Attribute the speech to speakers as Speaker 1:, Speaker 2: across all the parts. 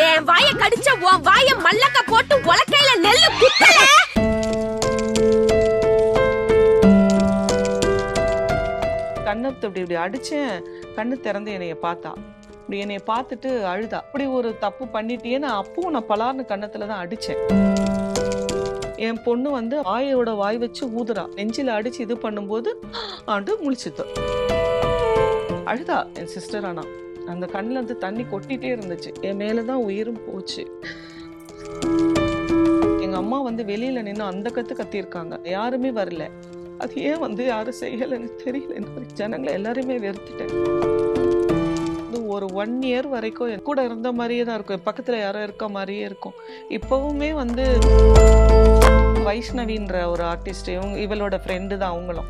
Speaker 1: என் வாய கடிச்ச உன் வாய மல்லக்க போட்டு உலக்கையில நெல்லு குத்தல.
Speaker 2: கண்ணத்தை இப்படி இப்படி அடிச்சேன் கண்ணு திறந்து என்னைய பார்த்தா. இப்படி என்னைய பார்த்துட்டு அழுதா. அப்படி ஒரு தப்பு பண்ணிட்டேன்னு அப்பவும் நான் பலார்னு கண்ணத்துல தான் அடிச்சேன். என் பொண்ணு வந்து வாயோட வாய் வச்சு ஊதுறா. நெஞ்சில அடிச்சு இது பண்ணும்போது ஆண்டு முழிச்சுது. அழுதா என் சிஸ்டர் ஆனா. அந்த கண்ணில் இருந்து தண்ணி கொட்டிட்டே இருந்துச்சு. என் மேலதான் உயிரும் போச்சு. எங்க அம்மா வந்து வெளியில நின்று அந்த கத்து கத்தியிருக்காங்க. யாருமே வரல. அது ஏன் வந்து யாரும் செய்யலைன்னு தெரியல. ஜனங்களை எல்லாருமே வெறுத்துட்டேன். ஒரு ஒன் இயர் வரைக்கும் என் கூட இருந்த மாதிரியே தான் இருக்கும். பக்கத்தில் பக்கத்துல யாரோ இருக்க மாதிரியே இருக்கும். இப்போவுமே வந்து வைஷ்ணவின்ற ஒரு ஆர்டிஸ்ட் இவங்க இவளோட ஃப்ரெண்டு தான் அவங்களும்.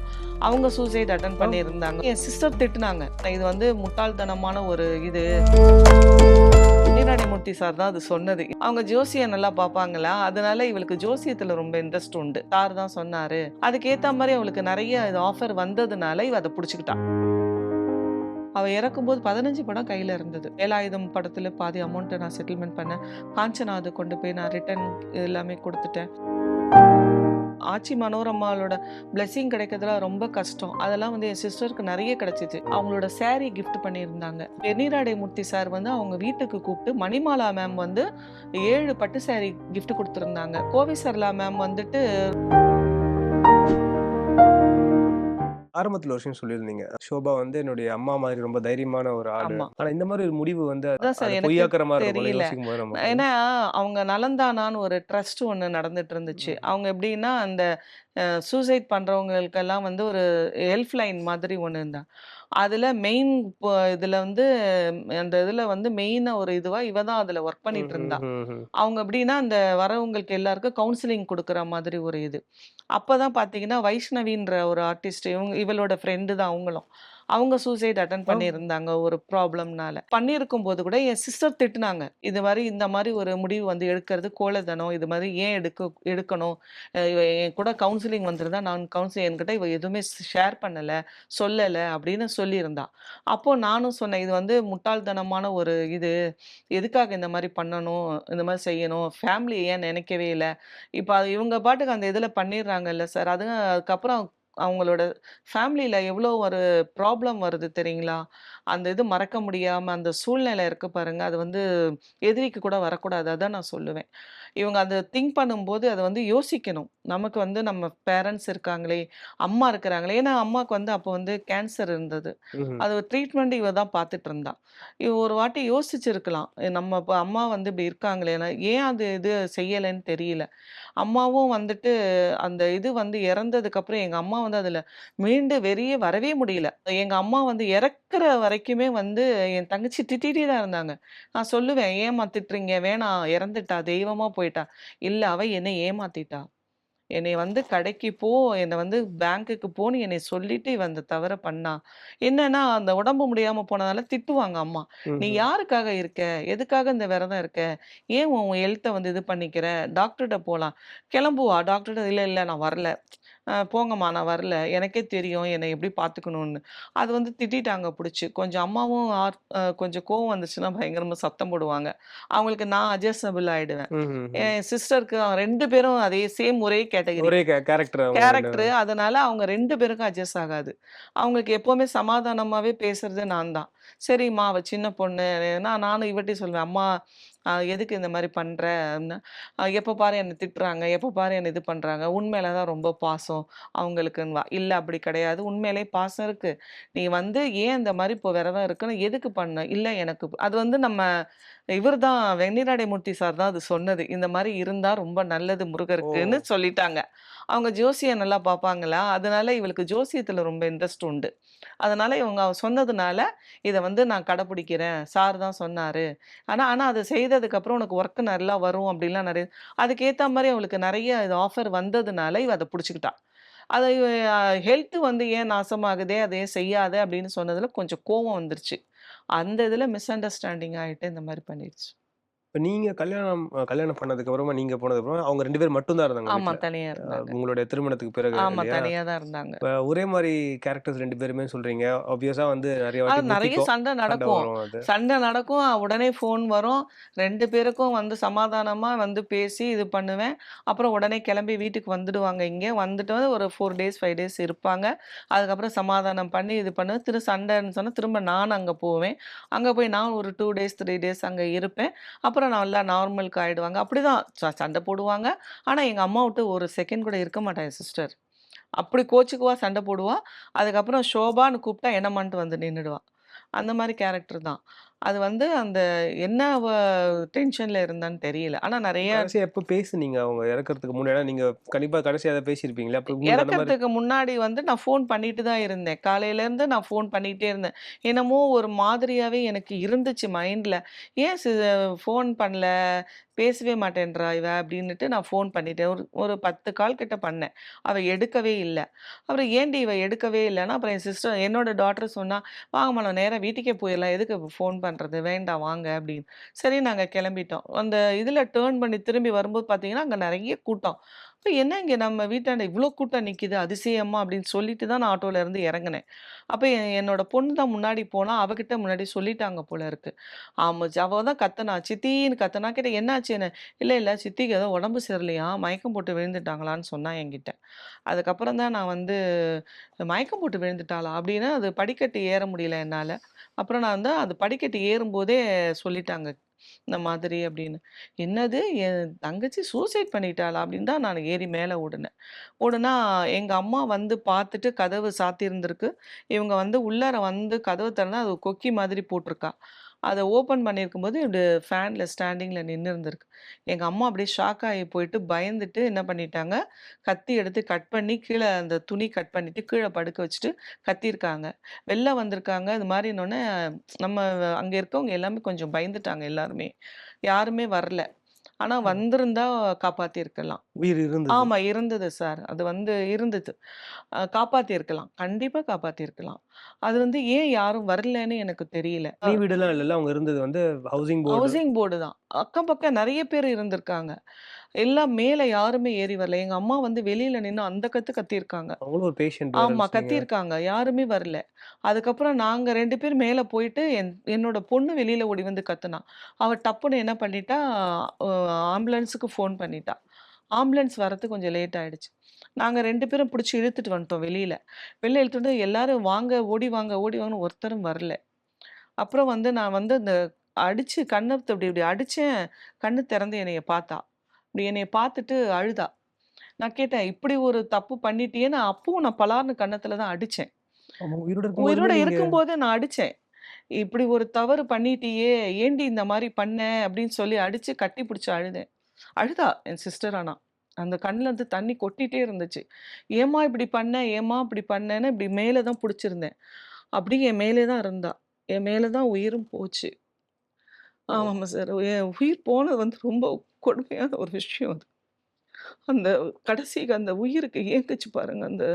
Speaker 2: அவங்க சூசைட் அட்டன் பண்ணியிருந்தாங்க. என் சிஸ்டர் திட்டுனாங்க. இது வந்து முட்டாள்தனமான ஒரு இது. நீராடிமூர்த்தி சார் தான் அது சொன்னது. அவங்க ஜோசியை நல்லா பார்ப்பாங்களா? அதனால இவளுக்கு ஜோசியத்துல ரொம்ப இன்ட்ரெஸ்ட் உண்டு. சார் தான் சொன்னாரு. அதுக்கேத்த மாதிரி அவளுக்கு நிறைய இது ஆஃபர் வந்ததுனால இவ அதை பிடிச்சிக்கிட்டா. அவ இறக்கும்போது பதினஞ்சு படம் கையில இருந்தது. வேலாயுதம் படத்துல பாதி அமௌண்ட்டை நான் செட்டில்மெண்ட் பண்ணேன். காஞ்சனா அது கொண்டு போய் நான் ரிட்டர்ன் எல்லாமே கொடுத்துட்டேன். ஆச்சி மனோரமாவோட blessing கிடைக்கிறதுல ரொம்ப கஷ்டம். அதெல்லாம் வந்து என் சிஸ்டருக்கு நிறைய கிடைச்சிச்சு அவங்களோட saree கிஃப்ட் பண்ணியிருந்தாங்க. வெந்நீராடை மூர்த்தி சார் வந்து அவங்க வீட்டுக்கு கூப்பிட்டு மணிமாலா மேம் வந்து ஏழு பட்டு saree கிஃப்ட் கொடுத்துருந்தாங்க. கோவிசர்லா மேம் வந்துட்டு
Speaker 3: ஆரம்பத்துல ஒரு விஷயம் சொல்லியிருந்தீங்க. சோபா வந்து என்னுடைய அம்மா மாதிரி ரொம்ப தைரியமான ஒரு ஆளு.
Speaker 2: ஆமா.
Speaker 3: ஆனா இந்த மாதிரி ஒரு முடிவு வந்து பொய்யாக்குற மாதிரி
Speaker 2: தெரியல. ஏன்னா அவங்க நலந்தானான்னு ஒரு ட்ரஸ்ட் ஒன்று நடந்துட்டு இருந்துச்சு. அவங்க எப்படின்னா அந்த சூசைட் பண்றவங்களுக்கெல்லாம் வந்து ஒரு ஹெல்ப் லைன் மாதிரி ஒன்று இருந்தா அதுல மெயின் இதுல வந்து அந்த இதுல வந்து மெயினா ஒரு இதுவா இவ தான் அதுல ஒர்க் பண்ணிட்டு இருந்தா. அவங்க எப்படின்னா அந்த வரவங்களுக்கு எல்லாருக்கும் கவுன்சிலிங் கொடுக்குற மாதிரி ஒரு இது. அப்பதான் பாத்தீங்கன்னா வைஷ்ணவின்ற ஒரு ஆர்டிஸ்ட் இவங்க இவளோட ஃப்ரெண்டு தான் அவங்களும். அவங்க சூசைட் அட்டன் பண்ணியிருந்தாங்க ஒரு ப்ராப்ளம்னால பண்ணியிருக்கும் போது கூட என் சிஸ்டர் திட்டுனாங்க. இது மாதிரி இந்த மாதிரி ஒரு முடிவு வந்து எடுக்கிறது கோலதனம் இது மாதிரி ஏன் எடுக்க எடுக்கணும்? என் கூட கவுன்சிலிங் வந்திருந்தா நான் கவுன்சிலிங் என்கிட்ட இவ எதுவுமே ஷேர் பண்ணலை சொல்லலை அப்படின்னு சொல்லியிருந்தா. அப்போ நானும் சொன்னேன் இது வந்து முட்டாள்தனமான ஒரு இது. எதுக்காக இந்த மாதிரி பண்ணணும்? இந்த மாதிரி செய்யணும்? ஃபேமிலி ஏன் நினைக்கவே இல்லை? இப்போ அது இவங்க பாட்டுக்கு அந்த இதில் பண்ணிடுறாங்கல்ல சார் அது அதுக்கப்புறம் அவங்களோட ஃபேமிலியில் எவ்வளோ ஒரு ப்ராப்ளம் வருது தெரியுங்களா? அந்த இது மறக்க முடியாமல் அந்த சூழ்நிலை இருக்கு பாருங்க. அது வந்து எதிரிக்கு கூட வரக்கூடாது. அதான் நான் சொல்லுவேன். இவங்க அதை திங்க் பண்ணும்போது அதை வந்து யோசிக்கணும். நமக்கு வந்து நம்ம பேரண்ட்ஸ் இருக்காங்களே அம்மா இருக்கிறாங்களே. ஏன்னா அம்மாவுக்கு வந்து அப்போ வந்து கேன்சர் இருந்தது. அது ட்ரீட்மெண்ட் இவ தான் பார்த்துட்டு இருந்தா. இவ ஒரு வாட்டி யோசிச்சிருக்கலாம். நம்ம இப்போ அம்மா வந்து இப்படி இருக்காங்களே ஏன் அது இது செய்யலைன்னு தெரியல. அம்மாவும் வந்துட்டு அந்த இது வந்து இறந்ததுக்கப்புறம் எங்கள் அம்மா வந்து அதில் மீண்டு வெளியே வரவே முடியல. எங்கள் அம்மா வந்து இறக்குற வரைக்குமே வந்து என் தங்கச்சி திட்டிகிட்டே தான் இருந்தாங்க. நான் சொல்லுவேன் ஏமாத்திட்டுறீங்க வேணாம் இறந்துட்டா தெய்வமாக போயிட்டா. இல்லை அவ என்னை ஏமாத்திட்டா. என்னை வந்து கடைக்கு போ என்னை வந்து பேங்க்குக்கு போன்னு என்னை சொல்லிட்டு இவ அந்த தவற பண்ணா. என்னன்னா அந்த உடம்பு முடியாம போனதால திட்டுவாங்க அம்மா. நீ. யாருக்காக இருக்க? எதுக்காக இந்த விரதம் இருக்க? ஏன் உன் ஹெல்த்தை வந்து இது பண்ணிக்கிற? டாக்டர்கிட்ட போகலாம் கிளம்புவா? டாக்டர்கிட்ட இல்லை இல்லை நான் வரல. போங்கம்மா நான் வரல. எனக்கே தெரியும். என்னை எப்படி பார்த்துக்கணும்னு. அது வந்து திட்டிட்டாங்க பிடிச்சி. கொஞ்சம் அம்மாவும் ஆர்- கொஞ்சம் கோவம் வந்துச்சுன்னா பயங்கரமா சத்தம் போடுவாங்க. அவங்களுக்கு நான் அட்ஜஸ்டபிள் ஆயிடுவேன். என் சிஸ்டருக்கு ரெண்டு பேரும் அதே சேம் ஒரே கேட்டகரி.
Speaker 3: Character
Speaker 2: character. அதனால அவங்க ரெண்டு பேருக்கும் அட்ஜஸ்ட் ஆகாது. அவங்களுக்கு எப்பவுமே சமாதானமாவே பேசுறது நான் தான். சரிம்மா அவ சின்ன பொண்ணு. நான் நானும் இவட்டி சொல்லுவேன் அம்மா எதுக்கு இந்த மாதிரி பண்ற? அப்படின்னா எப்போ பாரு என்னை திட்டுறாங்க எப்போ பாரு என்னை இது பண்றாங்க உண்மையில தான் ரொம்ப பாசம் அவங்களுக்குன்னு வா. இல்ல அப்படி கிடையாது உண்மையிலே பாசம் இருக்கு. நீ வந்து ஏன் இந்த மாதிரி இப்போ விரதம் இருக்குன்னு எதுக்கு பண்ண? இல்லை எனக்கு அது வந்து நம்ம இவர் தான் வெண்ணிராடை மூர்த்தி சார் தான் அது சொன்னது. இந்த மாதிரி இருந்தா ரொம்ப நல்லது முருகருக்குன்னு சொல்லிட்டாங்க. அவங்க ஜோசியை நல்லா பார்ப்பாங்களா அதனால இவளுக்கு ஜோசியத்துல ரொம்ப இன்ட்ரெஸ்ட் உண்டு. அதனால இவங்க அவ சொன்னதுனால இதை வந்து நான் கடைப்பிடிக்கிறேன் சார் தான் சொன்னாரு. ஆனா ஆனா அது செய்ததுக்கு அப்புறம் உனக்கு ஒர்க் நல்லா வரும் அப்படிலாம் நிறைய அதுக்கேத்த மாதிரி அவளுக்கு நிறைய இது ஆஃபர் வந்ததுனால இவ அதை பிடிச்சிக்கிட்டா. அதை ஹெல்த் வந்து ஏன் நாசமாகுதே அதை ஏன் செய்யாத அப்படின்னு சொன்னதுல கொஞ்சம் கோவம் வந்துருச்சு. அந்த இதில் மிஸ் அண்டர்ஸ்டாண்டிங் ஆகிட்டு இந்த மாதிரி பண்ணிடுச்சு
Speaker 3: இப்ப நீங்க கல்யாணம் கல்யாணம் பண்ணதுக்கு அப்புறமா நீங்க போனதுக்கு அப்புறமா அவங்க 2 பேர் மட்டும் தான் இருந்தாங்க
Speaker 2: ஆமா
Speaker 3: வீட்ல.
Speaker 2: தனியா இருந்தாங்க.
Speaker 3: உங்களுடைய திருமணத்துக்கு பிறகு
Speaker 2: ஆமா
Speaker 3: இல்லையா?
Speaker 2: தனியா தான் இருந்தாங்க.
Speaker 3: இப்ப ஒரே மாரி கேரக்டர்ஸ் 2 பேருமே சொல்றீங்க. ஆப்வியஸா வந்து நெறைய
Speaker 2: அது
Speaker 3: வாட்டி
Speaker 2: நெறைய
Speaker 3: முட்டிக்கும்.
Speaker 2: சண்டை
Speaker 3: சண்டை
Speaker 2: நடக்கும்.
Speaker 3: வரும் அது.
Speaker 2: சண்டை நடக்கும். உடனே ஃபோன் வரும். 2 பேருக்கும் வந்து சமாதானமா வந்து பேசி இது பண்ணுவேன். அப்புறம் உடனே கிளம்பி வீட்டுக்கு வந்துடுவாங்க இங்க. வந்துட்டு ஒரு ஃபோர் டேஸ் ஃபைவ் டேஸ் இருப்பாங்க. அதுக்கப்புறம் சமாதானம் பண்ணி இது பண்ணுவேன் திரு சண்டைன்னு சொன்னா திரும்ப நான் அங்க போவேன். அங்க போய் நான் ஒரு டூ டேஸ் த்ரீ டேஸ் அங்க இருப்பேன். அப்புறம் நல்லா நார்மலுக்கு ஆயிடுவாங்க. அப்படிதான் தான் சண்டை போடுவாங்க. ஆனா எங்க அம்மா விட்டு ஒரு செகண்ட் கூட இருக்க மாட்டாங்க சிஸ்டர் அப்படி கோச்சுக்குவா சண்டை போடுவா. அதுக்கப்புறம் ஷோபான்னு கூப்பிட்டா என்னமான்ட்டு வந்து நின்றுடுவா அந்த மாதிரி கேரக்டர் தான். அது வந்து அந்த என்ன அவ டென்ஷன்ல இருந்தான்னு தெரியல. ஆனா நிறைய
Speaker 3: எப்ப பேசுனீங்க அவங்க இறக்கறதுக்கு முன்னாடி? நீங்க கண்டிப்பா கடைசியா அத பேசியிருப்பீங்களே.
Speaker 2: இறக்கறதுக்கு முன்னாடி வந்து நான் ஃபோன் பண்ணிட்டு தான் இருந்தேன். காலையில இருந்து நான் ஃபோன் பண்ணிட்டே இருந்தேன். என்னமோ ஒரு மாதிரியாவே எனக்கு இருந்துச்சு மைண்ட்ல. ஏன் ஃபோன் பண்ணல? பேசவே மாட்டேன்றா இவ அப்படின்னுட்டு நான் ஃபோன் பண்ணிட்டேன். ஒரு ஒரு பத்து கால் கிட்ட பண்ணேன். அவ எடுக்கவே இல்லை. அப்புறம் ஏண்டி இவ எடுக்கவே இல்லைன்னா அப்புறம் என் சிஸ்டர் என்னோட டாட்டர் சொன்னா வாங்க நம்ம நேரா வீட்டுக்கே போயிடலாம். எதுக்கு ஃபோன் பண்ணுறது வேண்டாம் வாங்க அப்படின்னு. சரி நாங்க கிளம்பிட்டோம். அந்த இதுல டேர்ன் பண்ணி திரும்பி வரும்போது பார்த்தீங்கன்னா அங்க நிறைய கூட்டம். அப்போ என்ன இங்கே நம்ம வீட்டாண்ட இவ்வளோ கூட்டம் நிற்கிது அதிசயமா அப்படின்னு சொல்லிட்டு தான் நான் ஆட்டோல இருந்து இறங்குனேன். அப்போ என் என்னோட பொண்ணு தான் முன்னாடி போனால் அவகிட்ட முன்னாடி சொல்லிட்டாங்க போல இருக்கு. ஆமா அவள் தான் கத்தனா சித்தின்னு கத்தனா கிட்ட என்னாச்சு என்ன? இல்லை இல்லை சித்திக்கு ஏதோ உடம்பு சரியில்லையா? மயக்கம் போட்டு விழுந்துட்டாங்களான்னு சொன்னா என்கிட்ட. அதுக்கப்புறம் தான் நான் வந்து மயக்கம் போட்டு விழுந்துட்டாளா? அப்படின்னா அது படிக்கட்டு ஏற முடியல என்னால். அப்புறம் நான் வந்து அது படிக்கட்டு ஏறும்போதே சொல்லிட்டாங்க. இந்த மாதிரி அப்படின்னு. என்னது? என் தங்கச்சி சூசைட் பண்ணிட்டாளா? அப்படின்னு தான் நான் ஏறி மேலே ஓடினேன். ஓடுனா எங்க அம்மா வந்து பார்த்துட்டு கதவு சாத்தியிருந்திருக்கு. இவங்க வந்து உள்ளார வந்து கதவு திறந்தா அது கொக்கி மாதிரி போட்டிருக்கா. அதை ஓப்பன் பண்ணியிருக்கும்போது இப்படி ஃபேனில் ஸ்டாண்டிங்கில் நின்று இருந்திருக்கு எங்கள் அம்மா அப்படியே ஷாக் ஆகி போயிட்டு பயந்துட்டு என்ன பண்ணிட்டாங்க கத்தி எடுத்து கட் பண்ணி கீழே அந்த துணி கட் பண்ணிவிட்டு கீழே படுக்க வச்சுட்டு கத்தியிருக்காங்க. வெளில வந்திருக்காங்க. இது மாதிரின்னொன்னே நம்ம அங்கே இருக்கவங்க எல்லாமே கொஞ்சம் பயந்துட்டாங்க எல்லாருமே. யாருமே வரல. ஆனா. வந்திருந்தா காப்பாத்திருக்கலாம்
Speaker 3: உயிர் இருந்தது.
Speaker 2: ஆமா இருந்தது சார் அது வந்து இருந்தது அஹ் காப்பாத்திருக்கலாம் கண்டிப்பா காப்பாத்திருக்கலாம் அது வந்து ஏன் யாரும் வரலன்னு எனக்கு தெரியல
Speaker 3: தனி வீடுலாம் இல்லல்ல. அவங்க இருந்தது வந்து ஹவுசிங் போர்டு.
Speaker 2: ஹவுசிங் போர்டு தான் அக்கம் பக்கம் நிறைய பேர் இருந்திருக்காங்க எல்லாம் மேல யாருமே ஏறி வரல. எங்க அம்மா வந்து வெளியில நின்னு அந்த கத்து கத்தியிருக்காங்க.
Speaker 3: அவங்களும் ஒரு பேஷண்ட்
Speaker 2: ஆமா
Speaker 3: வேறன்னு சொன்னீங்க.
Speaker 2: கத்தியிருக்காங்க. யாருமே வரல. அதுக்கப்புறம் நாங்க ரெண்டு பேர் மேல போயிட்டு என் என்னோட பொண்ணு வெளியில ஓடி வந்து கத்துனா. அவ டப்புன்னு என்ன பண்ணிட்டா ஆம்புலன்ஸுக்கு ஃபோன் பண்ணிட்டா. ஆம்புலன்ஸ் வரது கொஞ்சம் லேட் ஆயிடுச்சு. நாங்க ரெண்டு பேரும் பிடிச்சி இழுத்துட்டு வந்துட்டோம் வெளியில. வெளியில இழுத்துட்டு வந்து எல்லாரும் வாங்க ஓடி வாங்க ஓடி வாங்கன்னு ஒருத்தரும் வரல. அப்புறம் வந்து நான் வந்து இந்த அடிச்சு கண்ணை இப்படி இப்படி அடிச்சேன். கண்ணு திறந்து என்னைய பார்த்தா. இப்படி என்னைய பார்த்துட்டு அழுதா. நான் கேட்டேன் இப்படி ஒரு தப்பு பண்ணிட்டியேன்னு அப்பவும் நான் பலார்னு கன்னத்துல தான் அடிச்சேன்.
Speaker 3: உயிரோட
Speaker 2: இருக்கும்போது நான் அடிச்சேன். இப்படி ஒரு தவறு பண்ணிட்டியே ஏண்டி இந்த மாதிரி பண்ண? அப்படின்னு சொல்லி அடிச்சு கட்டி பிடிச்சி அழுதேன். அழுதா என் சிஸ்டர் ஆனா. அந்த கண்ணுல இருந்து தண்ணி கொட்டிட்டே இருந்துச்சு. ஏமா இப்படி பண்ண? ஏமா இப்படி பண்ணேன்னு இப்படி மேலே தான் பிடிச்சிருந்தேன். அப்படி என் மேலே தான் இருந்தா. என் மேலே தான் உயிரும் போச்சு. ஆமாம் சார். என் உயிர் போனது வந்து ரொம்ப கொடுமையான ஒரு விஷயம் அது. அந்த கடைசிக்கு அந்த உயிருக்கு ஏங்குச்சு பாருங்க அந்த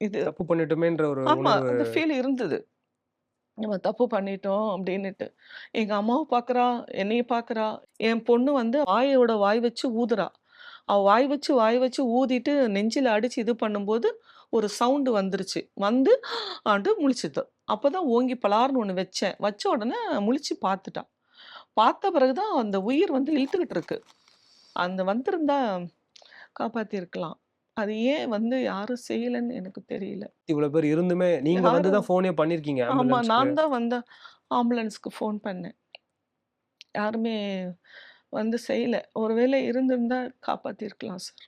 Speaker 2: இது.
Speaker 3: தப்பு பண்ணிட்டோமேன்ற ஒரு
Speaker 2: ஆமா அந்த ஃபீல் இருந்தது. நம்ம தப்பு பண்ணிட்டோம் அப்படின்னுட்டு. எங்க அம்மாவை பார்க்கறா என்னைய பார்க்கறா என் பொண்ணு வந்து வாயோட வாய் வச்சு ஊதுறா. அவ வாய் வச்சு வாய் வச்சு ஊதிட்டு நெஞ்சில அடிச்சு இது பண்ணும்போது ஒரு சவுண்டு வந்துருச்சு. வந்து ஆண்டு முழிச்சுது. அப்பதான் ஓங்கி பலார்னு ஒன்று வச்சேன். வச்ச உடனே முழிச்சு பார்த்துட்டா பார்த்த பிறகுதான் அந்த உயிர் வந்து இழுத்துக்கிட்டு இருக்கு அந்த வந்திருந்தா காப்பாத்திருக்கலாம். அது ஏன் வந்து யாரும் செய்யலைன்னு எனக்கு தெரியல.
Speaker 3: இவ்வளவு பேர் இருந்துமே நீங்க வந்து தான் ஃபோனே பண்ணிருக்கீங்க
Speaker 2: ஆமா. நான் தான் வந்து ஆம்புலன்ஸ்க்கு ஃபோன் பண்ணேன். யாருமே வந்து செய்யல. ஒருவேளை இருந்திருந்தா காப்பாத்திருக்கலாம் சார்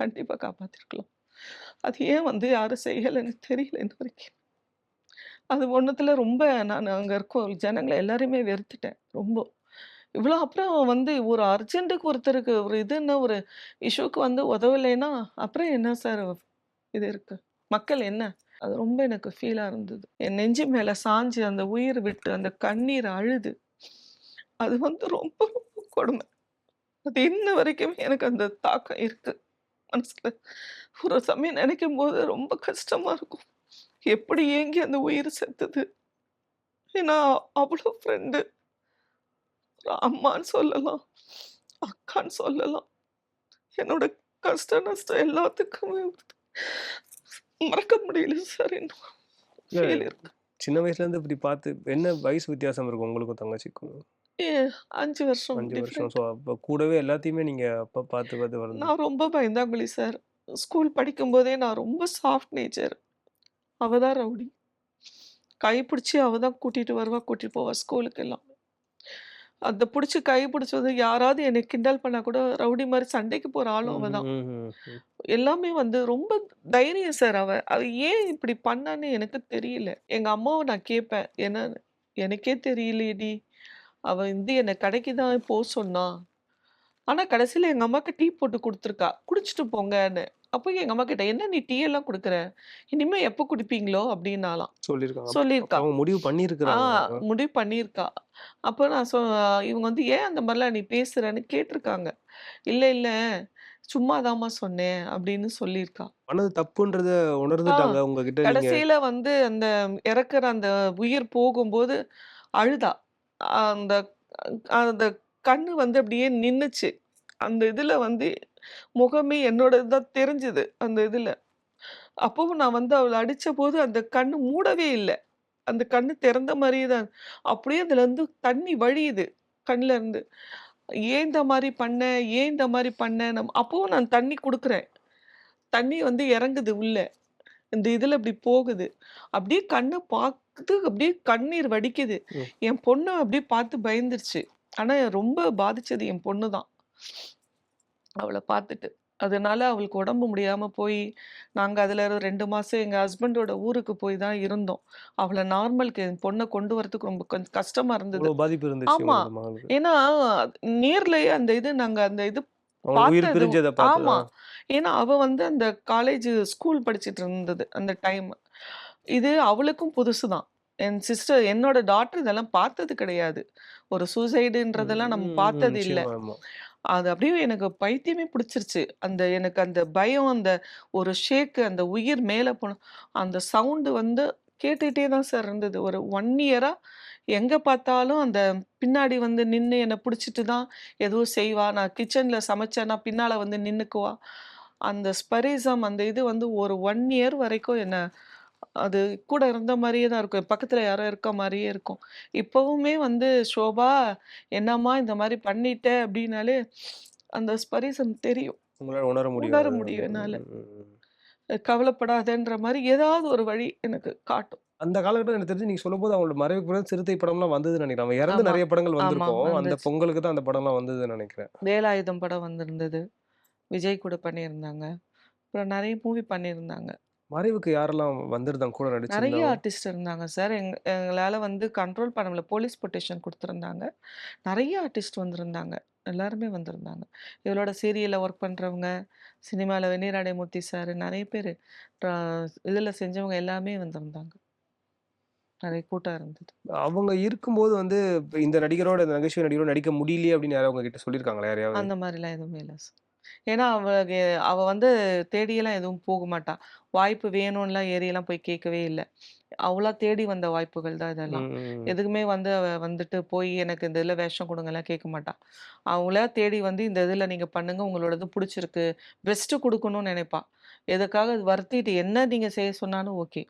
Speaker 2: கண்டிப்பா காப்பாத்திருக்கலாம். அது ஏன் வந்து யாரும் செய்யலைன்னு தெரியல இன்ன வரைக்கும். அது ஒண்ணுத்துல ரொம்ப நான் அங்கே இருக்கோம் ஜனங்களை எல்லாரையுமே வெறுத்துட்டேன் ரொம்ப. இவ்வளோ அப்புறம் வந்து ஒரு அர்ஜென்ட்டுக்கு ஒருத்தருக்கு ஒரு இதுன்னா ஒரு இஷ்யூக்கு வந்து உதவலைன்னா அப்புறம் என்ன சார் இது இருக்கு? மக்கள் என்ன? அது ரொம்ப எனக்கு ஃபீலாக இருந்தது. என் நெஞ்சு மேலே சாஞ்சு அந்த உயிர் விட்டு அந்த கண்ணீர் அழுது. அது வந்து ரொம்ப ரொம்ப கொடுமை. அது இன்ன வரைக்குமே எனக்கு அந்த தாக்கம் இருக்குது மனசில். ஒரு சமயம் நினைக்கும் போது ரொம்ப கஷ்டமாக இருக்கும். எப்படி ஏங்கி அந்த உயிர் செத்துது? ஏன்னா அவ்வளோ ஃப்ரெண்டு அம்மான்னு சொல்லலாம் அக்கான்னு சொல்லலாம். என்னோட கஷ்ட நஷ்டம் எல்லாத்துக்குமே மறக்க முடியல சார் இன்னும்
Speaker 3: சின்ன வயசுல இருந்து இப்படி பார்த்து என்ன வயசு வித்தியாசம் இருக்கும் உங்களுக்கும் தங்கச்சிக்கும்?
Speaker 2: அஞ்சு வருஷம்
Speaker 3: அஞ்சு வருஷம். ஸோ அப்போ கூடவே எல்லாத்தையுமே நீங்க அப்ப பார்த்து பார்த்து வளர்ந்து
Speaker 2: நான் ரொம்ப பயந்தாங்குழி சார். ஸ்கூல் படிக்கும்போதே நான் ரொம்ப சாஃப்ட் நேச்சர் அவ தான் ரவுடி. கை பிடிச்சி அவ தான் கூட்டிட்டு வருவா கூட்டிட்டு போவா ஸ்கூலுக்கு எல்லாம். அந்த பிடிச்சி கை பிடிச்சது யாராவது என்னை கிண்டல் பண்ணா கூட ரவுடி மாதிரி சண்டைக்கு போற ஆளும் அவ தான். எல்லாமே வந்து ரொம்ப தைரியம் சார் அவ. அவ ஏன் இப்படி பண்ணான்னு எனக்கு தெரியல. எங்க அம்மாவை நான் கேட்பேன். என்ன எனக்கே தெரியலையேடி அவ வந்து என்னை கடைக்கு தான் போக சொன்னா. ஆனா கடைசியில எங்க அம்மாக்கு டீ போட்டு கொடுத்துருக்கா. குடிச்சிட்டு போங்கன்னு. அப்போ எங்க அம்மா கிட்ட என்ன நீ டீ எல்லாம் கொடுக்குற? இனிமே எப்போ குடிப்பீங்களோ? அப்படின்னாலாம் சொல்லியிருக்கா.
Speaker 3: அவங்க முடிவு
Speaker 2: ஆ
Speaker 3: பண்ணியிருக்கிறாங்க
Speaker 2: முடிவு பண்ணியிருக்கா. அப்போ நான் சொ இவங்க வந்து ஏன் அந்த மாதிரிலாம் நீ பேசுறன்னு? கேட்டிருக்காங்க. இல்ல இல்ல. சும்மாதாம்மா சொன்னேன். அப்படின்னு சொல்லியிருக்கா.
Speaker 3: பண்ணது தப்புன்றத உணர்ந்துட்டாங்க உங்ககிட்ட
Speaker 2: கடைசியில வந்து அந்த இறக்குற அந்த உயிர் போகும்போது அழுதா. அந்த அந்த கண்ணு வந்து அப்படியே நின்னுச்சு. அந்த இதுல வந்து முகமே என்னோட தான் தெரிஞ்சுது அந்த இதுல. அப்பவும் நான் வந்து அவளை அடிச்ச போது அந்த கண்ணு மூடவே இல்லை. அந்த கண்ணு திறந்த மாதிரியே தான் அப்படியே அதுல இருந்து தண்ணி வழியுது கண்ணுல இருந்து. ஏன் இந்த மாதிரி பண்ண? ஏன் இந்த மாதிரி பண்ண? நம் அப்பவும் நான் தண்ணி கொடுக்குறேன். தண்ணி வந்து இறங்குது உள்ள. இந்த இதுல இப்படி போகுது. அப்படியே கண்ணை பார்த்து அப்படியே கண்ணீர் வடிக்குது. என் பொண்ணு அப்படியே பார்த்து பயந்துருச்சு. ஆனா ரொம்ப பாதிச்சது என் பொண்ணு தான். அவளை பார்த்துட்டு. அதனால அவளுக்கு உடம்பு முடியாம போய் நாங்க அதுல ரெண்டு மாசம் எங்க ஹஸ்பண்டோட ஊருக்கு போய் தான் இருந்தோம். அவளை நார்மலுக்கு என் பொண்ணை கொண்டு வரதுக்கு ரொம்ப கொஞ்சம் கஷ்டமா இருந்தது.
Speaker 3: பாதிப்பு இருந்துச்சு
Speaker 2: ஆமா.
Speaker 3: உங்களோட மகளுக்கு.
Speaker 2: ஏன்னா நேர்லயே அந்த இது நாங்க அந்த இது ஆமா. ஏன்னா அவ வந்து அந்த காலேஜ் ஸ்கூல் படிச்சிட்டு இருந்தது அந்த டைம் இது அவளுக்கும் புதுசுதான் என் சிஸ்டர் என்னோட டாக்டர் இதெல்லாம் பார்த்தது கிடையாது. ஒரு சூசைடுன்றதெல்லாம் நம்ம பார்த்தது இல்ல. அது அப்படியே எனக்கு பைத்தியமே பிடிச்சிருச்சு. அந்த எனக்கு அந்த பயம் அந்த ஒரு ஷேக்கு அந்த உயிர் மேலே போன அந்த சவுண்டு வந்து கேட்டுகிட்டே தான் சார் இருந்தது. ஒரு ஒன் இயரா எங்க பார்த்தாலும் அந்த பின்னாடி வந்து நின்று என்னை பிடிச்சிட்டு தான் ஏதோ செய்வா. நான் கிச்சன்ல சமைச்சேன்னா பின்னால வந்து நின்னுக்குவா. அந்த ஸ்பரிசம் அந்த இது வந்து ஒரு ஒன் இயர் வரைக்கும் என்ன அது கூட இருந்த மாதிரியே தான் இருக்கும். பக்கத்துல யாரோ இருக்க மாதிரியே இருக்கும். இப்பவுமே வந்து ஷோபா என்னம்மா இந்த மாதிரி பண்ணிட்ட? அப்படின்னாலே அந்த ஸ்பரிசம் தெரியும்.
Speaker 3: உணர முடியும்.
Speaker 2: உணர. முடியும் என்னால. கவலைப்படாதன்ற மாதிரி ஏதாவது ஒரு வழி எனக்கு காட்டும்.
Speaker 3: அந்த காலகட்டம் எனக்கு தெரிஞ்சு நீங்க சொல்லும்போது அவங்களோட மறைவுக்கு பிறகு சிறுத்தை படம்லாம் வந்ததுன்னு நினைக்கிறேன். அவன் இறந்து. நிறைய படங்கள் வந்திருக்கும். அந்த. பொங்கலுக்கு தான் அந்த படம்லாம் வந்ததுன்னு நினைக்கிறேன்.
Speaker 2: வேலாயுதம் படம் வந்திருந்தது. விஜய் கூட பண்ணியிருந்தாங்க. அப்புறம் நிறைய மூவி பண்ணியிருந்தாங்க.
Speaker 3: மறைவுக்கு யாரெல்லாம் வந்திருந்தாங்க கூட
Speaker 2: நிறைய
Speaker 3: நடிச்சிருந்தாங்க
Speaker 2: ஆர்டிஸ்ட் இருந்தாங்க சார். எங் எங்களால் வந்து கண்ட்ரோல் பண்ண முடியல. போலீஸ் பொட்டேஷன் கொடுத்துருந்தாங்க. நிறைய ஆர்டிஸ்ட் வந்திருந்தாங்க. எல்லாருமே வந்திருந்தாங்க. இவளோட சீரியலில் ஒர்க் பண்ணுறவங்க சினிமாவில் வெந்நீராடைமூர்த்தி சார் நிறைய பேர் இதில் செஞ்சவங்க எல்லாமே வந்திருந்தாங்க. நிறைய கூட்டம் இருந்தது.
Speaker 3: அவங்க இருக்கும்போது வந்து இந்த நடிகரோட இந்த நகைச்சுவை நடிகரோட நடிக்க முடியலையே அப்படின்னு யாராவது உங்ககிட்ட சொல்லியிருக்காங்களா யாரையாவது?
Speaker 2: அந்த மாதிரிலாம் எதுவுமே இல்லை சார். ஏன்னா அவ அவ வந்து தேடியெல்லாம் எதுவும் போக மாட்டா. வாய்ப்பு வேணும்லாம் ஏறியெல்லாம் போய் கேட்கவே இல்லை. அவளா தேடி வந்த வாய்ப்புகள் தான் இதெல்லாம். எதுக்குமே வந்து அவ வந்துட்டு போய் எனக்கு இந்த இதில் வேஷம் கொடுங்கலாம் கேட்க மாட்டா. அவங்களா தேடி வந்து இந்த இதில் நீங்கள் பண்ணுங்க உங்களோடது பிடிச்சிருக்கு பெஸ்ட்டு கொடுக்கணும்னு நினைப்பா. எதுக்காக வருத்திட்டு என்ன நீங்கள் செய்ய சொன்னாலும் ஓகே.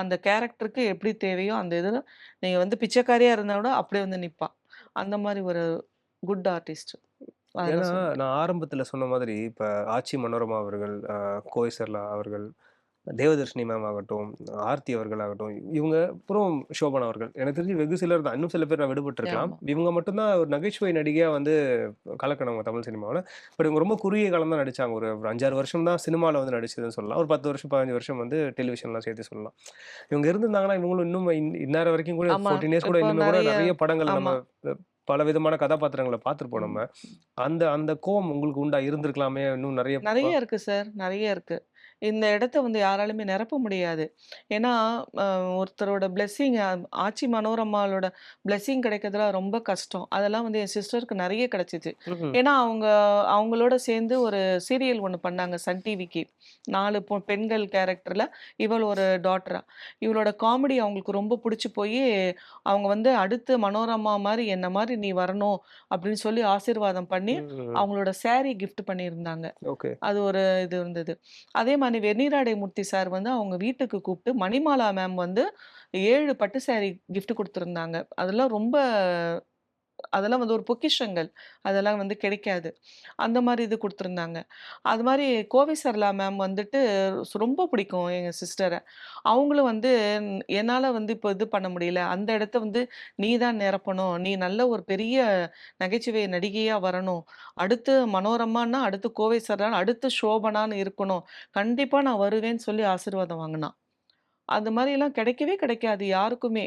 Speaker 2: அந்த கேரக்டருக்கு எப்படி தேவையோ அந்த இதில் நீங்கள் வந்து பிச்சைக்காரியாக இருந்தால் கூட அப்படியே வந்து நிற்பா அந்த மாதிரி ஒரு குட் ஆர்டிஸ்ட்
Speaker 3: ஏன்னா நான் ஆரம்பத்துல சொன்ன மாதிரி இப்ப ஆச்சி மனோரமா அவர்கள் கோய் சர்லா அவர்கள் தேவதர்ஷினி மேம் ஆகட்டும் ஆர்த்தி அவர்கள் ஆகட்டும் இவங்க அப்புறம் சோபனா அவர்கள். எனக்கு தெரிஞ்சு வெகு சிலர் தான். இன்னும் சில பேர் நான் விடுபட்டிருக்கலாம். இவங்க மட்டும்தான் ஒரு நகைச்சுவை நடிகையா வந்து கலக்கினவங்க தமிழ் சினிமாவில். பட் இவங்க ரொம்ப குறுகிய காலம் தான் நடிச்சாங்க. ஒரு அஞ்சாறு வருஷம் தான் சினிமாவில் வந்து நடிச்சதுன்னு சொல்லலாம். ஒரு பத்து வருஷம் பதினஞ்சு வருஷம் வந்து டெலிவிஷன்லாம் சேர்த்து சொல்லலாம். இவங்க இருந்திருந்தாங்கன்னா இவங்களும் இன்னும் இன்- இந்நேரம் வரைக்கும் கூட. ஃபோர்டீன் இயர்ஸ் கூட இன்னும் கூட
Speaker 2: நிறைய-
Speaker 3: படங்கள் நம்ம. பல விதமான கதாபாத்திரங்களை பார்த்துருப்போம் நம்ம. அந்த அந்த கோவம் உங்களுக்கு உண்டா? இருந்திருக்கலாமே. இன்னும் நிறைய
Speaker 2: நிறைய இருக்கு சார் நிறைய இருக்கு. இந்த இடத்த வந்து யாராலுமே நிரப்ப முடியாது. ஏன்னா, ஒருத்தரோட பிளெஸ்ஸிங் ஆச்சி மனோரமாவோட பிளெஸ்ஸிங் கிடைக்கிறதுலாம் ரொம்ப கஷ்டம். அதெல்லாம் வந்து என் சிஸ்டருக்கு நெறைய கிடைச்சுச்சு. ஏன்னா, அவங்க அவங்களோட சேர்ந்து ஒரு சீரியல் ஒண்ணு பண்ணாங்க சன் டிவிக்கு. 4 பொ பெண்கள் கேரக்டர்ல இவள் ஒரு டாட்டரா. இவளோட காமெடி அவங்களுக்கு ரொம்ப புடிச்சு போயி, அவங்க வந்து அடுத்து மனோரமா மாரி என்ன மாரி நீ வரணும் அப்படின்னு சொல்லி ஆசீர்வாதம் பண்ணி. அவங்களோட சாரி கிஃப்ட் பண்ணியிருந்தாங்க. அது ஒரு இது இருந்தது. அதே மாரி வெண்ணிராடை மூர்த்தி சார் வந்து அவங்க வீட்டுக்கு கூப்பிட்டு மணிமாலா மேம் வந்து ஏழு பட்டு சாரி கிஃப்ட் கொடுத்துருந்தாங்க. அதெல்லாம் ரொம்ப அதெல்லாம் வந்து ஒரு பொக்கிஷங்கள். அதெல்லாம் வந்து கிடைக்காது. அந்த மாதிரி இது கொடுத்துருந்தாங்க அது மாதிரி கோவை சரளா மேம் வந்துட்டு ரொம்ப பிடிக்கும் எங்கள் சிஸ்டரை அவங்களும் வந்து என்னால் வந்து இப்போ இது பண்ண முடியல. அந்த இடத்த வந்து நீ தான் நிரப்பணும். நீ நல்ல ஒரு பெரிய நகைச்சுவை நடிகையாக வரணும். அடுத்து மனோரமான்னா, அடுத்து கோவை சரளான்னு, அடுத்து சோபனான்னு இருக்கணும். கண்டிப்பாக நான் வருவேன்னு" சொல்லி ஆசீர்வாதம் வாங்கினான் அது மாதிரிலாம் கிடைக்கவே கிடைக்காது யாருக்குமே.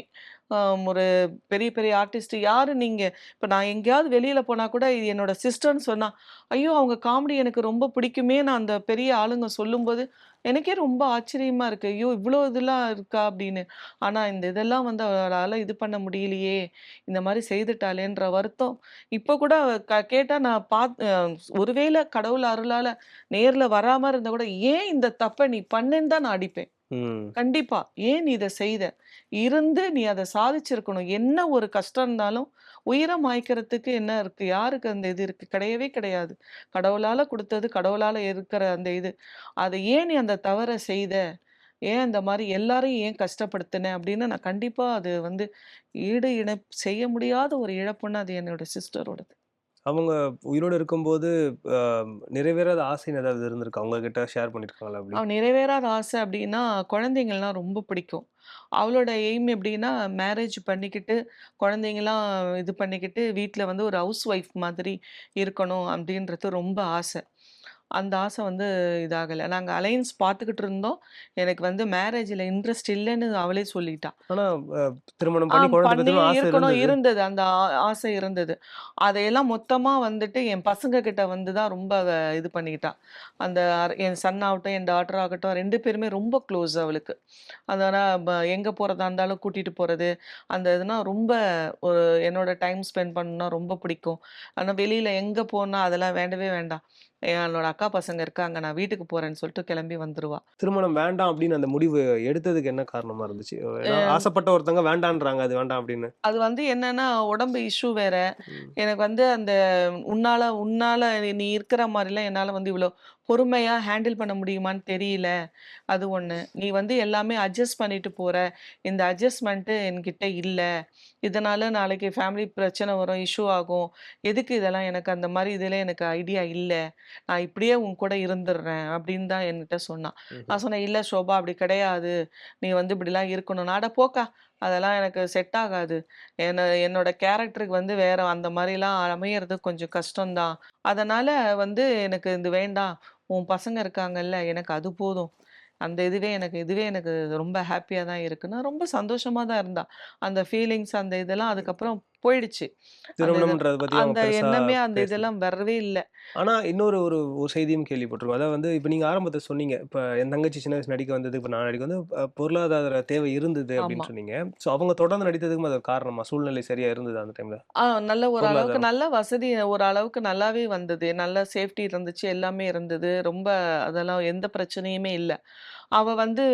Speaker 2: ஒரு பெரிய பெரிய ஆர்டிஸ்ட் யார் நீங்கள் இப்போ நான் எங்கேயாவது வெளியில் போனால் கூட இது என்னோட சிஸ்டர்ன்னு சொன்னால் ஐயோ! அவங்க காமெடி எனக்கு ரொம்ப பிடிக்குமே நான் அந்த பெரிய ஆளுங்க சொல்லும்போது, எனக்கே ரொம்ப ஆச்சரியமாக இருக்குது ஐயோ! இவ்வளோ இதெல்லாம் இருக்கா? அப்படின்னு. ஆனால் இந்த இதெல்லாம் வந்து அவரால் இது பண்ண முடியலையே! இந்த மாதிரி செய்துட்டாளேன்ற வருத்தம், இப்போ கூட க கேட்டால் நான் பாத் ஒருவேளை கடவுள் அருளால் நேரில் வராமல் இருந்தால் கூட, ஏன் இந்த தப்பை நீ பண்ணேன்னு தான் நான் அடிப்பேன். கண்டிப்பா. ஏன் நீ இத செய்த? இருந்து நீ அத சாதிச்சிருக்கணும். என்ன ஒரு கஷ்டம் இருந்தாலும், உயிர மாய்க்கிறதுக்கு என்ன இருக்கு? யாருக்கு அந்த இது இருக்கு? கிடையவே கிடையாது. கடவுளால குடுத்தது, கடவுளால இருக்கிற அந்த இது. அத ஏன் நீ அந்த தவற செய்த? ஏன் இந்த மாதிரி எல்லாரையும் ஏன் கஷ்டப்படுத்தின அப்படின்னு நான் கண்டிப்பா அது வந்து ஈடு இணை செய்ய முடியாத ஒரு இழப்புன்னா, அது என்னோட சிஸ்டரோடது.
Speaker 3: அவங்க உயிரோடு இருக்கும்போது நிறைவேறாத ஆசைன்னு ஏதாவது இருந்திருக்கு அவங்க கிட்ட ஷேர் பண்ணியிருக்காங்களா அப்படி?
Speaker 2: நிறைவேறாத ஆசை அப்படின்னா, குழந்தைங்கள்லாம் ரொம்ப பிடிக்கும். அவளோட எய்ம் எப்படின்னா, மேரேஜ் பண்ணிக்கிட்டு, குழந்தைங்கலாம் இது பண்ணிக்கிட்டு, வீட்டில் வந்து ஒரு ஹவுஸ் ஒய்ஃப் மாதிரி இருக்கணும் அப்படின்றது ரொம்ப ஆசை. அந்த ஆசை வந்து இதாகல. நாங்க அலையன்ஸ் பார்த்துக்கிட்டு இருந்தோம். எனக்கு வந்து மேரேஜ்ல இன்ட்ரெஸ்ட் இல்லன்னு அவளே சொல்லிட்டா.
Speaker 3: திருமணம் பண்ணி
Speaker 2: இருக்கணும்
Speaker 3: இருந்தது.
Speaker 2: அந்த ஆசை இருந்தது. அதையெல்லாம் மொத்தமா வந்துட்டு என் பசங்க கிட்ட வந்து தான் ரொம்ப இது பண்ணிக்கிட்டா. அந்த என் சன் ஆகட்டும், என் டாட்டர் ஆகட்டும் 2 பேருமே ரொம்ப க்ளோஸ் அவளுக்கு. அதனால எங்க போறதா இருந்தாலும் கூட்டிட்டு போறது, அந்த இதுனா ரொம்ப ஒரு என்னோட டைம் ஸ்பெண்ட் பண்ணணும்னா ரொம்ப பிடிக்கும். ஆனா வெளியில எங்க போனா அதெல்லாம் வேண்டவே வேண்டாம். என்னோட அக்கா பசங்க இருக்காங்க. நான் வீட்டுக்கு போறேன்னு சொல்லிட்டு கிளம்பி வந்துருவா.
Speaker 3: திருமணம் வேண்டாம் அப்படின்னு அந்த முடிவு எடுத்ததுக்கு என்ன காரணமா இருந்துச்சு? ஆசைப்பட்ட ஒருத்தவங்க வேண்டான்றாங்க. அது வேண்டாம் அப்படின்னு.
Speaker 2: அது வந்து என்னன்னா, உடம்பு இஷ்யூ வேற. எனக்கு வந்து அந்த உன்னால உன்னால நீ இருக்கிற மாரிலாம் என்னால வந்து இவ்ளோ பொறுமையா ஹேண்டில் பண்ண முடியுமான்னு தெரியல. அது ஒண்ணு. நீ வந்து எல்லாமே அட்ஜஸ்ட் பண்ணிட்டு போற. இந்த அட்ஜஸ்ட்மென்ட்டு என்கிட்ட இல்ல. இதனால நாளைக்கு ஃபேமிலி பிரச்சனை வரும், இஷ்யூ ஆகும். எதுக்கு இதெல்லாம் எனக்கு அந்த மாரி இதுல எனக்கு ஐடியா இல்ல. நான் இப்படியே உன் கூட இருந்துடுறேன் அப்படின்னு தான் என்கிட்ட சொன்னா.
Speaker 3: ம்ஹ்ம்.
Speaker 2: நான் சொன்னேன், "இல்ல ஷோபா அப்படி கிடையாது. நீ வந்து இப்படிலாம் இருக்கணும்." "அட போக்கா! அதெல்லாம் எனக்கு செட் ஆகாது. என்ன என்னோட கேரக்டருக்கு வந்து வேற அந்த மாரிலாம் அமையறது கொஞ்சம் கஷ்டம் தான். அதனால வந்து எனக்கு இது வேண்டாம். உன் பசங்க இருக்காங்கல்ல, எனக்கு அது போதும். அந்த இதுவே எனக்கு இதுவே எனக்கு ரொம்ப ஹாப்பியாக தான் இருக்குன்னா, ரொம்ப சந்தோஷமாக தான் இருந்தா. அந்த ஃபீலிங்ஸ் அந்த இதெல்லாம் அதுக்கப்புறம் போயிடுச்சு. அந்த எண்ணமே அந்த. இதெல்லாம் வரவே இல்ல.
Speaker 3: ஆனா இன்னொரு ஒரு ஒரு செய்தியும் கேள்விப்பட்டிருக்கோம். அதாவது வந்து இப்ப நீங்க ஆரம்பத்துல சொன்னீங்க. இப்ப என் தங்கச்சி சின்ன வயசுல நடிக்க வந்தது, இப்ப நான் நடிக்க வந்து பொருளாதார தேவை இருந்தது அப்படின்னு. சொன்னீங்க. ஸோ அவங்க தொடர்ந்து நடித்ததுக்கும் அது காரணமா? சூழ்நிலை சரியா இருந்ததா அந்த டைம்ல?
Speaker 2: நல்ல ஒரு அளவுக்கு. நல்ல வசதி ஒரு அளவுக்கு நல்லாவே வந்தது. நல்ல சேஃப்டி இருந்துச்சு. எல்லாமே இருந்தது. ரொம்ப அதெல்லாம் எந்த பிரச்சனையுமே இல்ல. அவ வந்து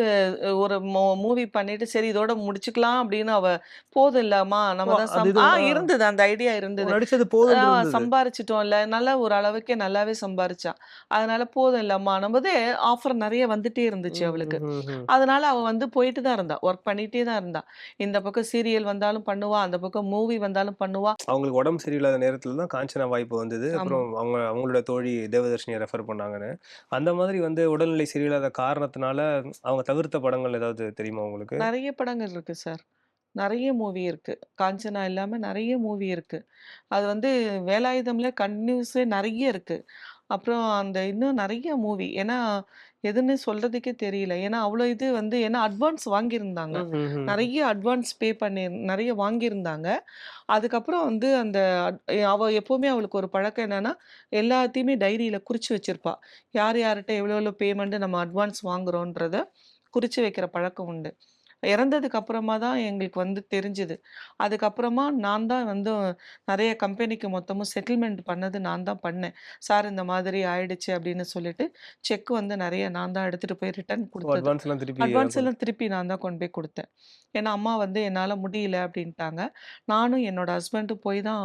Speaker 2: ஒரு மூவி பண்ணிட்டு, சரி இதோட முடிச்சுக்கலாம் அப்படின்னு அவ போதும் இல்லம்மா நம்ம! தான். இருந்தது. அந்த ஐடியா! இருந்தது.
Speaker 3: நடிச்சது இருந்தது.
Speaker 2: சம்பாரிச்சுட்டோம்ல. நல்ல ஒரு அளவுக்கே நல்லாவே சம்பாரிச்சா. அதனால போதும் இல்லம்மான்னும்போது ஆஃபர் நெறைய வந்துட்டே இருந்துச்சு அவளுக்கு. அதனால அவ வந்து போயிட்டு தான் இருந்தா. ஒர்க் பண்ணிட்டே தான் இருந்தா. இந்த பக்கம் சீரியல் வந்தாலும் பண்ணுவா. அந்த பக்கம் மூவி வந்தாலும் பண்ணுவா.
Speaker 3: அவங்களுக்கு உடம்பு சரியில்லாத நேரத்துல தான் காஞ்சனா வாய்ப்பு வந்தது. அப்புறம் அவங்க அவங்களோட தோழி தேவதர்ஷினிய ரெஃபர் பண்ணாங்கன்னு. அந்த மாதிரி வந்து உடல்நிலை சரியில்லாத காரணத்தினால அவங்க தவிர்த்த படங்கள் ஏதாவது தெரியுமா உங்களுக்கு?
Speaker 2: நெறைய படங்கள் இருக்கு சார். நெறைய மூவி இருக்கு. காஞ்சனா இல்லாம நெறைய மூவி இருக்கு. அது வந்து வேலாயுதம்ல கன்டினியூஸே நெறைய இருக்கு. அப்புறம் அந்த இன்னும் நெறைய மூவி. ஏன்னா, எதுன்னு சொல்றதுக்கே தெரியல. ஏன்னா, அவ்ளோ இது வந்து ஏன்னா அட்வான்ஸ் வாங்கியிருந்தாங்க. நெறைய அட்வான்ஸ் பே பண்ணி நெறைய வாங்கியிருந்தாங்க. அதுக்கப்புறம் வந்து அந்த அவ எப்பவுமே அவளுக்கு ஒரு பழக்கம் என்னன்னா, எல்லாத்தையுமே டைரியில குறிச்சு வச்சிருப்பா. யார் யார்ட்ட எவ்வளோ எவ்வளோ பேமெண்ட் நம்ம அட்வான்ஸ் வாங்குறோன்றத குறிச்சு வைக்கிற பழக்கம் உண்டு. இறந்ததுக்கு அப்புறமா தான் எங்களுக்கு வந்து தெரிஞ்சது. அதுக்கப்புறமா நான் தான் வந்து நெறைய கம்பெனிக்கு மொத்தமும் செட்டில்மெண்ட் பண்ணது நான் தான் பண்ணேன். சார் இந்த மாதிரி ஆயிடுச்சு அப்படின்னு சொல்லிட்டு, செக் வந்து நெறைய நான் தான் எடுத்துட்டு போய் ரிட்டர்ன்
Speaker 3: திருப்பி
Speaker 2: அட்வான்ஸ் எல்லாம் திருப்பி நான் தான் கொண்டு போய் குடுத்தேன். ஏன்னா, அம்மா வந்து என்னால முடியல அப்படின்ட்டாங்க. நானும் என்னோட ஹஸ்பண்டும் போய் தான்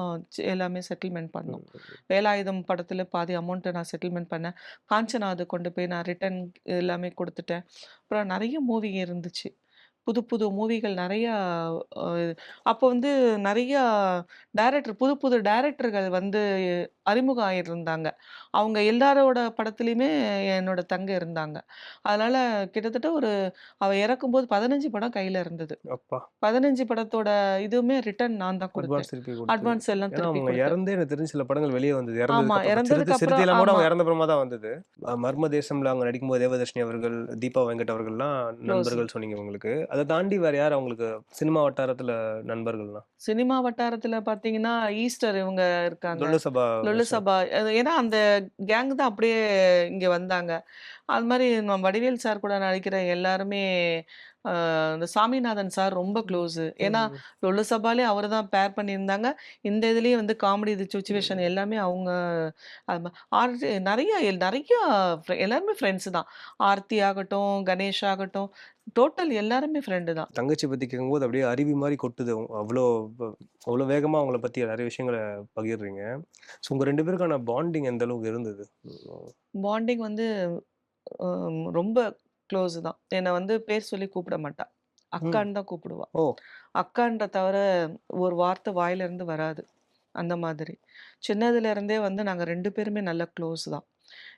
Speaker 2: எல்லாமே செட்டில்மெண்ட் பண்ணோம். வேலாயுதம் படத்துல பாதி அமௌண்ட்ட நான் செட்டில்மெண்ட் பண்ணேன். காஞ்சனா அது கொண்டு போய் நான் ரிட்டர்ன் எல்லாமே குடுத்துட்டேன். அப்புறம் நெறைய மூவி இருந்துச்சு. புது புது மூவிகள் நெறையா அ அப்போ வந்து நெறையா டைரக்டர் புது புது டைரக்டர்கள் வந்து அறிமுகம் ஆயிருந்தாங்க. அவங்க எல்லாரோட படத்துலயுமே என்னோட தங்கை இருந்தாங்க. அதனால கிட்டத்தட்ட ஒரு அவ இறக்கும்போது 15 படம் கையில இருந்தது.
Speaker 3: அப்பா!
Speaker 2: 15 படத்தோட இதுவுமே ரிட்டர்ன் நான் தான் குடுத்தேன்.
Speaker 3: அட்வான்ஸ் திருப்பி குடுத்தது.
Speaker 2: அட்வான்ஸ் எல்லாம்
Speaker 3: ஏன்னா,
Speaker 2: திருப்பி
Speaker 3: அவங்க
Speaker 2: குடுத்தேன்.
Speaker 3: இறந்தே எனக்கு தெரிஞ்சு சில படங்கள் வெளிய வந்தது.
Speaker 2: ஆமா.
Speaker 3: இறந்ததுக்கு அப்புறம். சிறுத்தை
Speaker 2: இறந்ததுக்கு அப்புறம்
Speaker 3: கூட
Speaker 2: ஆமா.
Speaker 3: அவங்க தான் வந்தது. அ மர்ம தேசம்ல அவங்க நடிக்கும்போது தேவதர்ஷினி அவர்கள், தீபா வெங்கட் அவர்கள்லாம்
Speaker 2: க்ளோஸ்.
Speaker 3: நண்பர்கள் சொன்னீங்க உங்களுக்கு. அத தாண்டி வேற யார் அவங்களுக்கு சினிமா வட்டாரத்துல நண்பர்கள்லாம்?
Speaker 2: சினிமா வட்டாரத்துல பார்த்தீங்கன்னா, ஈஸ்டர் இவங்க இருக்காங்க.
Speaker 3: லொல்லு சபா
Speaker 2: லொல்லு
Speaker 3: வருஷம்.
Speaker 2: சபா அது ஏன்னா அந்த கேங் தான் அப்படியே இங்க வந்தாங்க. அது மாரி நம்ம வடிவேல் சார் கூட நடிக்கிற எல்லாருமே இந்த சாமிநாதன் சார் ரொம்ப க்ளோஸு. ஏன்னா. லொல்லு சபாலே அவரு தான் பேர் பண்ணியிருந்தாங்க. இந்த இதுலயும் வந்து காமெடி இது சிச்சுவேஷன். எல்லாமே அவங்க ஆர்த்தி நெறைய நெறைய எல்லாருமே ஃப்ரெண்ட்ஸ் தான். ஆர்த்தி ஆகட்டும், கணேஷ் ஆகட்டும், டோட்டல் எல்லாருமே ஃப்ரெண்டு தான்.
Speaker 3: தங்கச்சி பத்தி கேட்கும்போது அப்படியே அருவி மாரி கொட்டுது. அவ்ளோ ப அவ்ளோ வேகமா அவங்கள பத்தி நெறைய விஷயங்கள பகிர்றீங்க. ஸோ உங்க 2 பேருக்கான பாண்டிங் எந்த அளவுக்கு இருந்தது?
Speaker 2: பாண்டிங் வந்து ரொம்ப க்ளோஸ் தான். என்ன வந்து பேர் சொல்லி கூப்பிட மாட்டா.
Speaker 3: ம்.
Speaker 2: அக்கான்னு தான் கூப்பிடுவா.
Speaker 3: ஓ!
Speaker 2: அக்கான்ற தவிர ஒரு வார்த்தை வாயிலருந்து வராது. அந்த மாதிரி. சின்னதுல இருந்தே வந்து நாங்க 2 பேருமே நல்ல க்ளோஸ் தான்.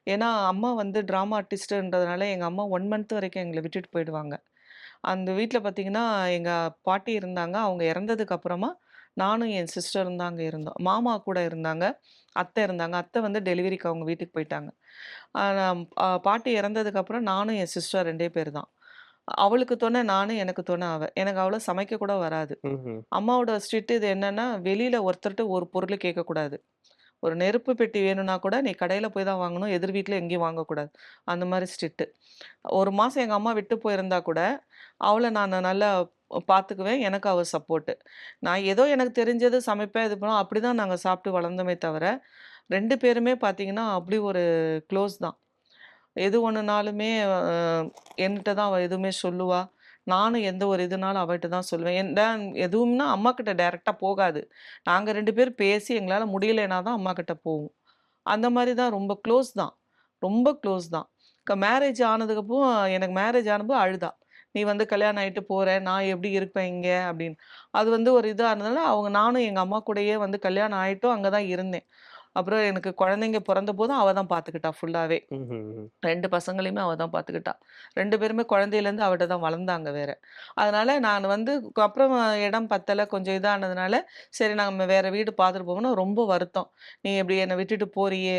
Speaker 2: ஏன்னா, அம்மா வந்து ட்ராமா ஆர்டிஸ்ட்டுன்றதுனால எங்க அம்மா 1 மந்த் வரைக்கும் எங்கள விட்டுட்டு போயிடுவாங்க. அந்த வீட்ல பார்த்தீங்கன்னா, எங்க பாட்டி இருந்தாங்க. அவங்க இறந்ததுக்கு அப்புறமா நானும் என் சிஸ்டரும் தான் அங்க இருந்தோம். மாமா கூட இருந்தாங்க. அத்தை இருந்தாங்க. அத்தை வந்து டெலிவரிக்கு அவங்க வீட்டுக்கு போயிட்டாங்க. பாட்டி இறந்ததுக்கு அப்புறம் நானும் என் சிஸ்டர் 2டே பேர் தான். அவளுக்கு துணை நானு, எனக்கு துணை அவ. எனக்கு அவ்வளோ சமைக்க கூட வராது. அம்மாவோட ஸ்ட்ரிக்ட் இது என்னன்னா, வெளியில ஒருத்தர்ட்ட ஒரு பொருள் கேட்கக்கூடாது. ஒரு நெருப்பு பெட்டி வேணும்னா கூட நீ கடையில போய் தான் வாங்கணும். எதிர் வீட்ல எங்கேயும் வாங்கக்கூடாது. அந்த மாரி ஸ்ட்ரிக்ட். ஒரு மாசம் எங்க அம்மா விட்டு போயிருந்தா கூட, அவள நானு நல்லா பார்த்துக்குவேன். எனக்கு அவள் சப்போர்ட்டு. நான் ஏதோ எனக்கு தெரிஞ்சது சமைப்பேன். இது பண்ணால் அப்படி தான் நாங்கள் சாப்பிட்டு வளர்ந்தோமே தவிர, ரெண்டு பேருமே பார்த்திங்கன்னா அப்படி ஒரு க்ளோஸ் தான். எது ஒன்றுனாலுமே என்கிட்ட தான் அவள் எதுவுமே சொல்லுவாள் நானும் எந்த ஒரு இதுனாலும் அவட்ட தான் சொல்லுவேன். ஏன்டா எதுவும்னா அம்மாக்கிட்ட டைரெக்டாக போகாது. நாங்கள் ரெண்டு பேரும் பேசி எங்களால் முடியலைன்னா தான் அம்மாக்கிட்ட போவோம் அந்த மாதிரி தான் ரொம்ப க்ளோஸ் தான். ரொம்ப க்ளோஸ் தான். மேரேஜ் ஆனதுக்கப்புறம் எனக்கு மேரேஜ் ஆனப்போ அழுதா. "நீ வந்து கல்யாணம் ஆயிட்டு போற. நான் எப்படி இருப்பேன் இங்க?" அப்படின்னு. அது வந்து ஒரு இதா இருந்ததுனால, அவங்க நானும் எங்க அம்மா கூடயே வந்து கல்யாணம் ஆயிட்டும் அங்க தான் இருந்தேன். அப்புறம் எனக்கு குழந்தைங்க பொறந்தபோதும் அவ தான் பார்த்துக்கிட்டா ஃபுல்லாவே.
Speaker 3: ம்ஹ்ம்.
Speaker 2: 2 பசங்களையுமே அவ தான் பார்த்துக்கிட்டா. 2 பேருமே குழந்தையிலேருந்து அவட்ட தான் வளர்ந்தாங்க வேற. அதனால நான் வந்து அப்புறம் இடம் பத்தல கொஞ்சம் இதானதுனால, சரி நம்ம வேற வீடு பார்த்துட்டு போவோம்னு ரொம்ப வருத்தம். "நீ இப்படி என்ன விட்டுட்டு போறியே!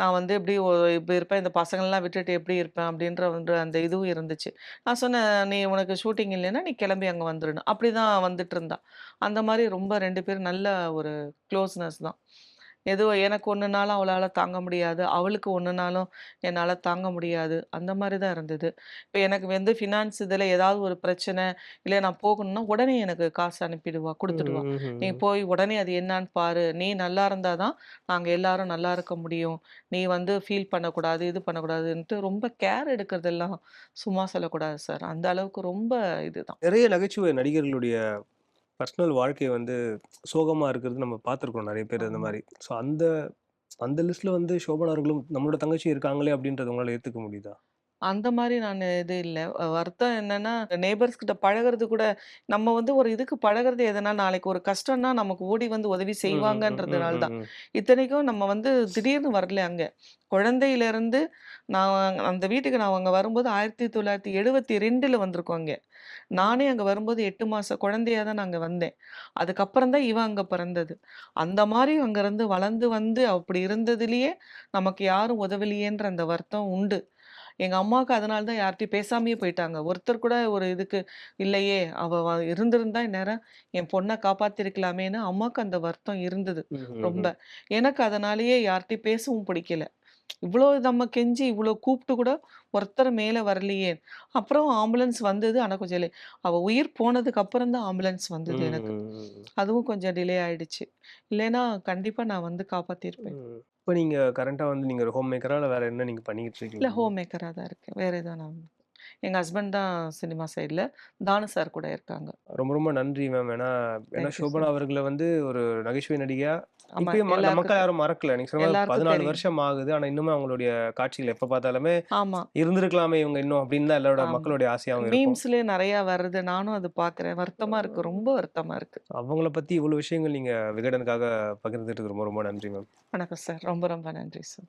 Speaker 2: நான் வந்து எப்படி இப்படி இருப்பேன். இந்த பசங்கள்லாம் விட்டுட்டு எப்படி இருப்பேன்?" அப்படின்ற வந்து அந்த இதுவும் இருந்துச்சு. நான் சொன்னேன், "நீ உனக்கு ஷூட்டிங் இல்லைன்னா, நீ கிளம்பி அங்க வந்துருன்னு." அப்படிதான் வந்துட்டுருந்தா. அந்த மாதிரி ரொம்ப ரெண்டு பேரும் நல்ல ஒரு க்ளோஸ்னஸ் தான். எதோ எனக்கு ஒண்ணுனாலும் அவளால தாங்க முடியாது. அவளுக்கு ஒண்ணுனாலும் என்னால தாங்க முடியாது. அந்த மாரி தான் இருந்தது. இப்ப எனக்கு வந்து ஃபினான்ஸ் இதுல ஏதாவது ஒரு பிரச்சனை, இல்ல நான் போகணும்னா, உடனே எனக்கு காசு அனுப்பிடுவா, குடுத்துடுவா. "நீ. போய் உடனே அது என்னான்னு பாரு. நீ நல்லா இருந்தா தான் நாங்க எல்லாரும் நல்லா இருக்க முடியும். நீ வந்து ஃபீல் பண்ணக்கூடாது, இது பண்ணக்கூடாதுன்ட்டு" ரொம்ப கேர் எடுக்கிறதெல்லாம் சும்மா சொல்லக்கூடாது சார். அந்த அளவுக்கு ரொம்ப இதுதான்.
Speaker 3: நிறைய நகைச்சுவை நடிகர்களுடைய பர்சனல் வாழ்க்கை வந்து சோகமா இருக்கிறது நம்ம பார்த்துருக்கோம் நெறைய பேர் இந்த
Speaker 2: ஆமா.
Speaker 3: மாரி. ஸோ அந்த அந்த லிஸ்ட்ல வந்து சோபனா அவர்களும் நம்மளோட தங்கச்சி இருக்காங்களே அப்படின்றத உங்களால ஏத்துக்க முடியுதா?
Speaker 2: அந்த மாரி நானு இது இல்ல. வருத்தம் என்னன்னா, நெய்பர்ஸ் கிட்ட பழகுறது கூட நம்ம வந்து ஒரு இதுக்கு பழகுறது எதனா, நாளைக்கு ஒரு கஷ்டம்னா நமக்கு ஓடி வந்து உதவி செய்வாங்கன்றதுனால தான். இத்தனைக்கும் நம்ம வந்து திடீர்னு வரல அங்க. குழந்தையிலேருந்து நான் அந்த வீட்டுக்கு நான் அங்க வரும்போது 1972ல வந்திருக்கோம் இங்க. நானே அங்க வரும்போது 8 மாச குழந்தையா தான் அங்க வந்தேன். அதுக்கப்புறம் தான் இவ அங்க பிறந்தது. அந்த மாரி அங்கருந்து வளர்ந்து வந்து அப்படி இருந்ததிலேயே, நமக்கு யாரும் உதவலையேன்ற அந்த வருத்தம் உண்டு. எங்க அம்மாவுக்கு அதனால தான் யார்ட்டயும் பேசாமயே போயிட்டாங்க. ஒருத்தர் கூட ஒரு இதுக்கு இல்லையே, அவ வ இருந்திருந்தா இந்நேரம் என் பொண்ண காப்பாத்திருக்கலாமேன்னு அம்மாக்கு அந்த வருத்தம் இருந்தது ரொம்ப. எனக்கு அதனாலேயே யார்ட்டயும் பேசவும் பிடிக்கல. இவ்ளோ நம்ம கெஞ்சி இவ்ளோ கூப்பிட்டு கூட ஒருத்தர் மேல வரலையே. அப்புறம் ஆம்புலன்ஸ் வந்தது. ஆனா கொஞ்சம் லே அவ உயிர் போனதுக்கு அப்புறம் தான் ஆம்புலன்ஸ் வந்தது எனக்கு. அதுவும் கொஞ்சம் டிலே ஆயிடுச்சு. இல்லைன்னா கண்டிப்பா நான் வந்து காப்பாத்தியிருப்பேன்.
Speaker 3: ம். இப்ப நீங்க கரண்ட்டா வந்து நீங்க ஒரு ஹோம் மேக்கரா? இல்ல வேற என்ன நீங்க பண்ணிக்கிட்டு
Speaker 2: இல்ல
Speaker 3: இருக்கீங்க?
Speaker 2: ஹோம் மேக்கரா தான் இருக்கேன். வேற எதுவும் நான் எங்க ஹஸ்பண்ட் தான் சினிமா சைட்ல. தானு சார் கூட இருக்காங்க.
Speaker 3: ரொம்ப ரொம்ப நன்றி மேம். ஏன்னா ஏன்னா சோபனா. அவர்கள வந்து ஒரு நகைச்சுவை நடிகையா
Speaker 2: ஆமா.
Speaker 3: இப்பயும் ம
Speaker 2: எல்லாருக்கும்
Speaker 3: மக்கள் யாரும் மறக்கல. நீங்க சொன்ன மாரி
Speaker 2: எல்லாருக்கும்
Speaker 3: 14
Speaker 2: தெரியும்.
Speaker 3: வருஷம் ஆகுது. ஆனா இன்னுமே அவங்களுடைய காட்சிகள் எப்ப பார்த்தாலுமே,
Speaker 2: ஆமா.
Speaker 3: இருந்திருக்கலாமே இவங்க இன்னும் அப்படின்னு தான் எல்லாரோட. மக்களுடைய ஆசையாவும் இருக்கும்.
Speaker 2: மீம்ஸ்லயே நெறையா வருது. நானும் அது பார்க்குறேன். வருத்தமா இருக்கு. ரொம்ப வருத்தமா இருக்கு.
Speaker 3: அவங்கள பத்தி இவ்வளவு விஷயங்கள் நீங்க விகடனுக்காக பகிர்ந்துட்டதுக்கு ரொம்ப ரொம்ப நன்றி மேம்.
Speaker 2: வணக்கம் சார். ரொம்ப ரொம்ப நன்றி சார்.